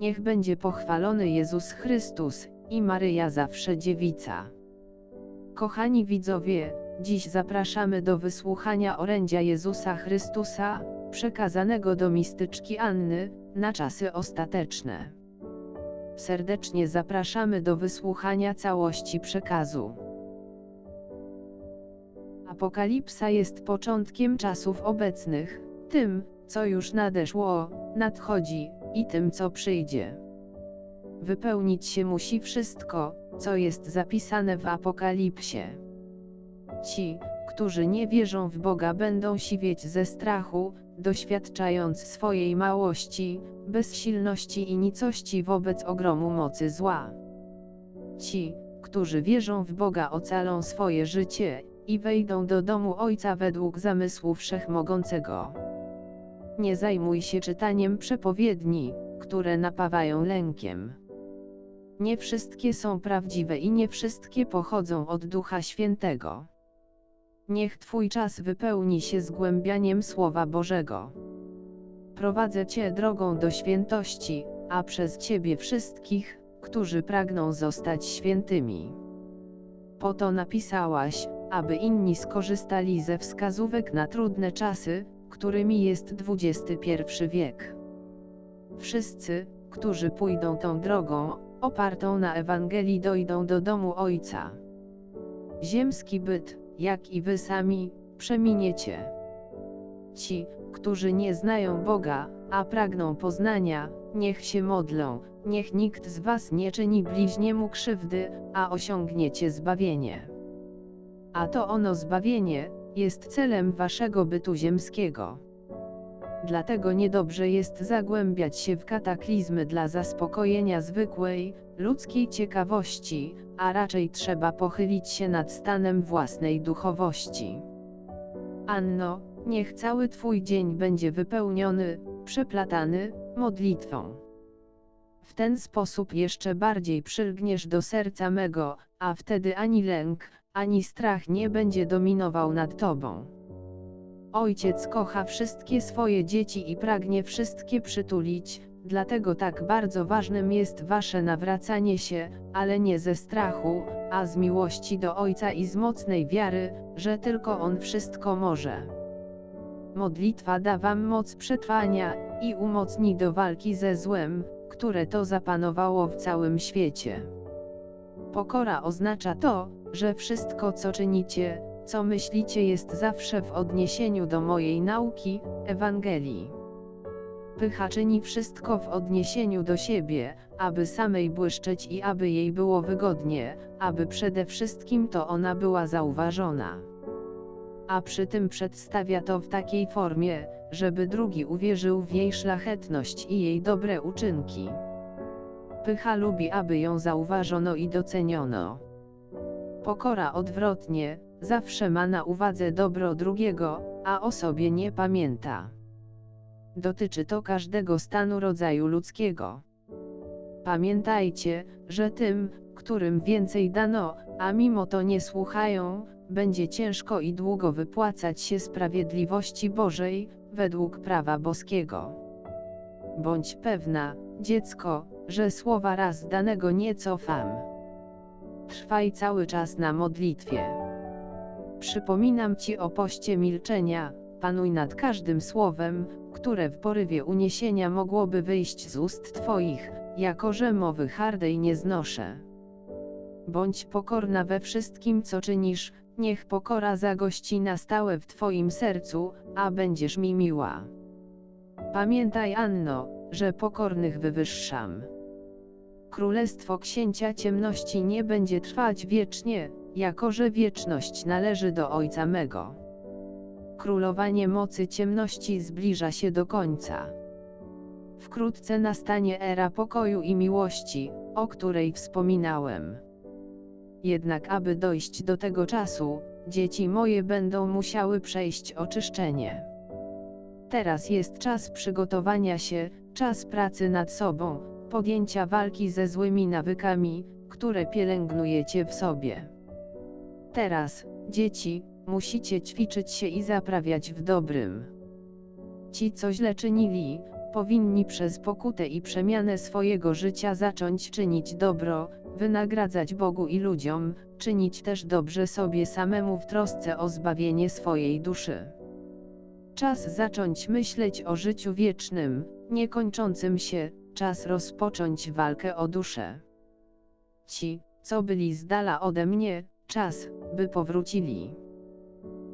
Niech będzie pochwalony Jezus Chrystus i Maryja zawsze dziewica. Kochani widzowie, dziś zapraszamy do wysłuchania orędzia Jezusa Chrystusa, przekazanego do mistyczki Anny, na czasy ostateczne. Serdecznie zapraszamy do wysłuchania całości przekazu. Apokalipsa jest początkiem czasów obecnych, tym, co już nadeszło, nadchodzi, i tym, co przyjdzie. Wypełnić się musi wszystko, co jest zapisane w Apokalipsie. Ci, którzy nie wierzą w Boga, będą siwieć ze strachu, doświadczając swojej małości, bezsilności i nicości wobec ogromu mocy zła. Ci, którzy wierzą w Boga, ocalą swoje życie i wejdą do domu Ojca według zamysłu Wszechmogącego. Nie zajmuj się czytaniem przepowiedni, które napawają lękiem. Nie wszystkie są prawdziwe i nie wszystkie pochodzą od Ducha Świętego. Niech Twój czas wypełni się zgłębianiem Słowa Bożego. Prowadzę Cię drogą do świętości, a przez Ciebie wszystkich, którzy pragną zostać świętymi. Po to napisałaś, aby inni skorzystali ze wskazówek na trudne czasy, którymi jest XXI wiek. Wszyscy, którzy pójdą tą drogą, opartą na Ewangelii dojdą do domu Ojca. Ziemski byt, jak i wy sami, przeminiecie. Ci, którzy nie znają Boga, a pragną poznania, niech się modlą, niech nikt z was nie czyni bliźniemu krzywdy, a osiągniecie zbawienie. A to ono zbawienie, jest celem waszego bytu ziemskiego. Dlatego niedobrze jest zagłębiać się w kataklizmy dla zaspokojenia zwykłej, ludzkiej ciekawości, a raczej trzeba pochylić się nad stanem własnej duchowości. Anno, niech cały Twój dzień będzie wypełniony, przeplatany, modlitwą. W ten sposób jeszcze bardziej przylgniesz do serca mego, a wtedy ani lęk, ani strach nie będzie dominował nad Tobą. Ojciec kocha wszystkie swoje dzieci i pragnie wszystkie przytulić, dlatego tak bardzo ważnym jest Wasze nawracanie się, ale nie ze strachu, a z miłości do Ojca i z mocnej wiary, że tylko On wszystko może. Modlitwa da Wam moc przetrwania i umocni do walki ze złem, które to zapanowało w całym świecie. Pokora oznacza to, że wszystko co czynicie, co myślicie jest zawsze w odniesieniu do mojej nauki, Ewangelii. Pycha czyni wszystko w odniesieniu do siebie, aby samej błyszczeć i aby jej było wygodnie, aby przede wszystkim to ona była zauważona. A przy tym przedstawia to w takiej formie, żeby drugi uwierzył w jej szlachetność i jej dobre uczynki. Pycha lubi, aby ją zauważono i doceniono. Pokora odwrotnie, zawsze ma na uwadze dobro drugiego, a o sobie nie pamięta. Dotyczy to każdego stanu rodzaju ludzkiego. Pamiętajcie, że tym, którym więcej dano, a mimo to nie słuchają, będzie ciężko i długo wypłacać się sprawiedliwości Bożej, według prawa boskiego. Bądź pewna, dziecko, że słowa raz danego nie cofam. Trwaj cały czas na modlitwie. Przypominam Ci o poście milczenia, panuj nad każdym słowem, które w porywie uniesienia mogłoby wyjść z ust Twoich, jako że mowy hardej nie znoszę. Bądź pokorna we wszystkim co czynisz, niech pokora zagości na stałe w Twoim sercu, a będziesz mi miła. Pamiętaj Anno, że pokornych wywyższam. Królestwo księcia ciemności nie będzie trwać wiecznie, jako że wieczność należy do Ojca mego. Królowanie mocy ciemności zbliża się do końca. Wkrótce nastanie era pokoju i miłości, o której wspominałem. Jednak aby dojść do tego czasu, dzieci moje będą musiały przejść oczyszczenie. Teraz jest czas przygotowania się, czas pracy nad sobą, podjęcia walki ze złymi nawykami, które pielęgnujecie w sobie. Teraz, dzieci, musicie ćwiczyć się i zaprawiać w dobrym. Ci, co źle czynili, powinni przez pokutę i przemianę swojego życia zacząć czynić dobro, wynagradzać Bogu i ludziom, czynić też dobrze sobie samemu w trosce o zbawienie swojej duszy. Czas zacząć myśleć o życiu wiecznym, niekończącym się, czas rozpocząć walkę o duszę. Ci, co byli z dala ode mnie, czas, by powrócili.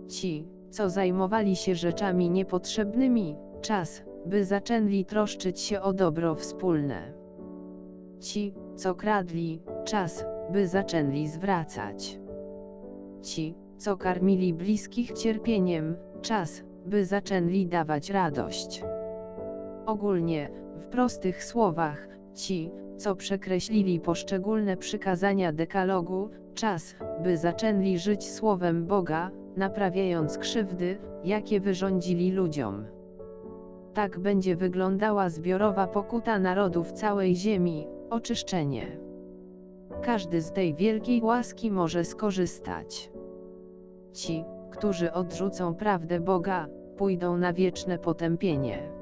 Ci, co zajmowali się rzeczami niepotrzebnymi, czas, by zaczęli troszczyć się o dobro wspólne. Ci, co kradli, czas, by zaczęli zwracać. Ci, co karmili bliskich cierpieniem, czas, by zaczęli dawać radość. Ogólnie, w prostych słowach, ci, co przekreślili poszczególne przykazania dekalogu, czas, by zaczęli żyć słowem Boga, naprawiając krzywdy, jakie wyrządzili ludziom. Tak będzie wyglądała zbiorowa pokuta narodów całej ziemi, oczyszczenie. Każdy z tej wielkiej łaski może skorzystać. Ci, którzy odrzucą prawdę Boga, pójdą na wieczne potępienie.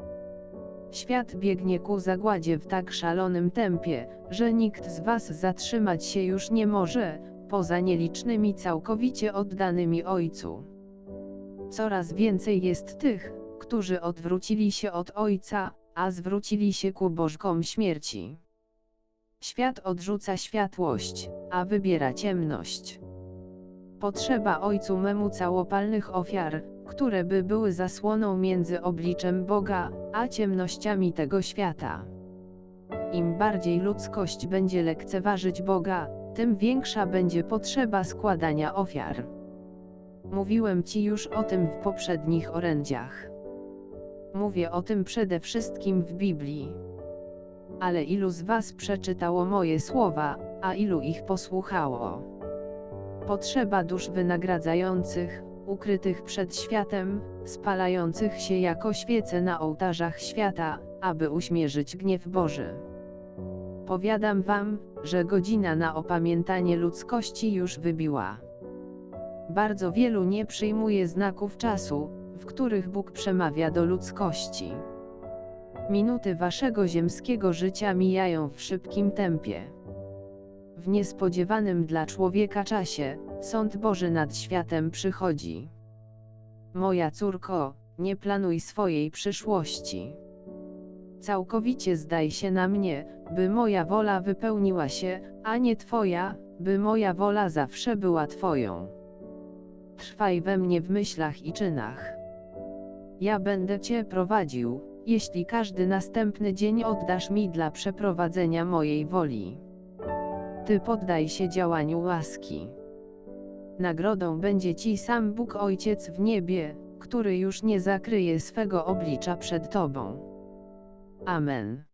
Świat biegnie ku zagładzie w tak szalonym tempie, że nikt z Was zatrzymać się już nie może, poza nielicznymi całkowicie oddanymi Ojcu. Coraz więcej jest tych, którzy odwrócili się od Ojca, a zwrócili się ku bożkom śmierci. Świat odrzuca światłość, a wybiera ciemność. Potrzeba Ojcu memu całopalnych ofiar, które by były zasłoną między obliczem Boga, a ciemnościami tego świata. Im bardziej ludzkość będzie lekceważyć Boga, tym większa będzie potrzeba składania ofiar. Mówiłem Ci już o tym w poprzednich orędziach. Mówię o tym przede wszystkim w Biblii. Ale ilu z Was przeczytało moje słowa, a ilu ich posłuchało? Potrzeba dusz wynagradzających, ukrytych przed światem, spalających się jako świece na ołtarzach świata, aby uśmierzyć gniew Boży. Powiadam wam, że godzina na opamiętanie ludzkości już wybiła. Bardzo wielu nie przyjmuje znaków czasu, w których Bóg przemawia do ludzkości. Minuty waszego ziemskiego życia mijają w szybkim tempie. W niespodziewanym dla człowieka czasie, sąd Boży nad światem przychodzi. Moja córko, nie planuj swojej przyszłości. Całkowicie zdaj się na mnie, by moja wola wypełniła się, a nie Twoja, by moja wola zawsze była Twoją. Trwaj we mnie w myślach i czynach. Ja będę Cię prowadził, jeśli każdy następny dzień oddasz mi dla przeprowadzenia mojej woli. Ty poddaj się działaniu łaski. Nagrodą będzie Ci sam Bóg Ojciec w niebie, który już nie zakryje swego oblicza przed Tobą. Amen.